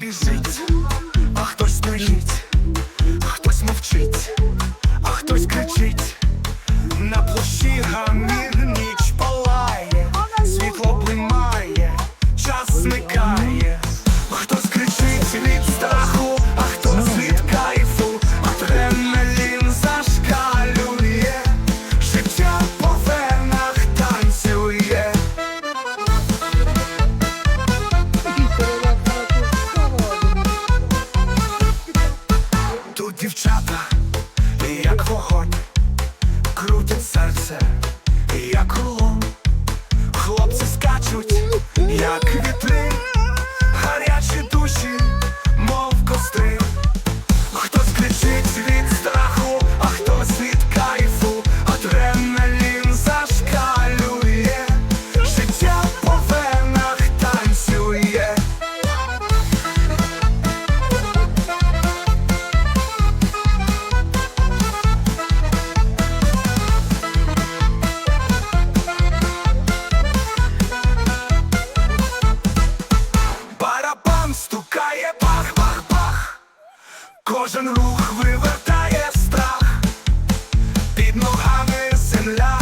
біжить, а хтось стоїть, хтось мовчить, а хтось кричить. На площі гамір Дівчата, як вогонь, крутять серце, як рулон. Хлопці скачуть, як вітри, Кожен рух вивертає страх. Під ногами земля